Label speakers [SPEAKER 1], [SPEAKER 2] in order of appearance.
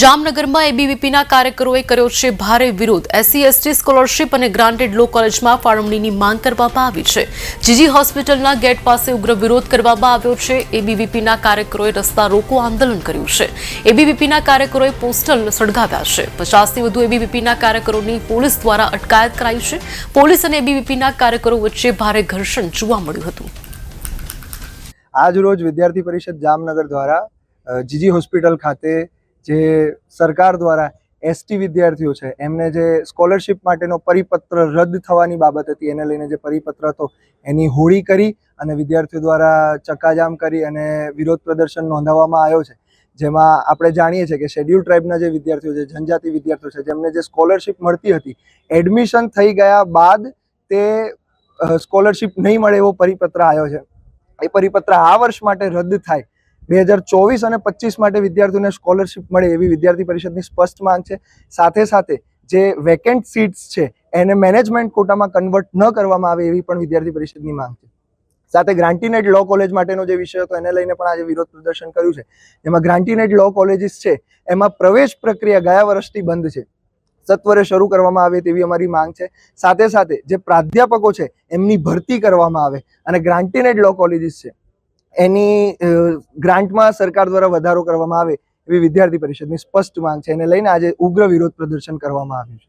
[SPEAKER 1] જામનગરમાં એબીવીપીના કાર્યકરોએ કર્યો છે ભારે વિરોધ. એસસી, એસટી સ્કોલરશીપ અને ગ્રાન્ટેડ લો કોલેજમાં ફાળવણીની માંગ કરવામાં આવી છે. જીજી હોસ્પિટલના ગેટ પાસે ઉગ્ર વિરોધ કરવામાં આવ્યો છે. એબીવીપીના કાર્યકરોએ રસ્તા રોકો આંદોલન કર્યું છે. એબીવીપીના કાર્યકરોએ પોસ્ટલ સળગાવ્યા છે. પચાસથી વધુ એબીવીપીના કાર્યકરોની પોલીસ દ્વારા અટકાયત કરાઈ છે. પોલીસ અને એબીવીપીના કાર્યકરો વચ્ચે ભારે ઘર્ષણ જોવા મળ્યું હતું.
[SPEAKER 2] આજ રોજ વિદ્યાર્થી પરિષદ જામનગર દ્વારા જીજી હોસ્પિટલ ખાતે જે સરકાર દ્વારા એસટી વિદ્યાર્થીઓ છે, એમને જે સ્કોલરશિપ માટેનો પરિપત્ર રદ થવાની બાબત હતી, એને લઈને જે પરિપત્ર હતો, એની હોળી કરી અને વિદ્યાર્થીઓ દ્વારા ચક્કાજામ કરી અને વિરોધ પ્રદર્શન નોંધાવવામાં આવ્યો છે. જેમાં આપણે જાણીએ છીએ કે શેડ્યુલ ટ્રાઇબના જે વિદ્યાર્થીઓ છે, જનજાતિ વિદ્યાર્થીઓ છે, જેમને જે સ્કોલરશિપ મળતી હતી એડમિશન થઈ ગયા બાદ તે સ્કોલરશિપ નહીં મળે એવો પરિપત્ર આવ્યો છે. એ પરિપત્ર આ વર્ષ માટે રદ થાય. બે હજાર ચોવીસ અને પચીસ માટે વિદ્યાર્થીઓને સ્કોલરશિપ મળે એવી વિદ્યાર્થી પરિષદની સ્પષ્ટ માંગ છે. સાથે સાથે જે વેકેન્ટ સીટ્સ છે, એને મેનેજમેન્ટ કોટામાં કન્વર્ટ ન કરવામાં આવે એવી પણ વિદ્યાર્થી પરિષદની માંગ છે. સાથે ગ્રાન્ટીનેટ લો કોલેજ માટેનો જે વિષય હતો, એને લઈને પણ આજે વિરોધ પ્રદર્શન કર્યું છે. જેમાં ગ્રાન્ટીનેટ લો કોલેજીસ છે, એમાં પ્રવેશ પ્રક્રિયા ગયા વર્ષથી બંધ છે. સત્વરે શરૂ કરવામાં આવે તેવી અમારી માંગ છે. સાથે સાથે જે પ્રાધ્યાપકો છે, એમની ભરતી કરવામાં આવે અને ગ્રાન્ટીનેટ લો કોલેજીસ છે. એની ગ્રાન્ટમાં સરકાર દ્વારા વધારો કરવામાં આવે એવી વિદ્યાર્થી પરિષદની સ્પષ્ટ માંગ છે. એને લઈને આજે ઉગ્ર વિરોધ પ્રદર્શન કરવામાં આવ્યું છે.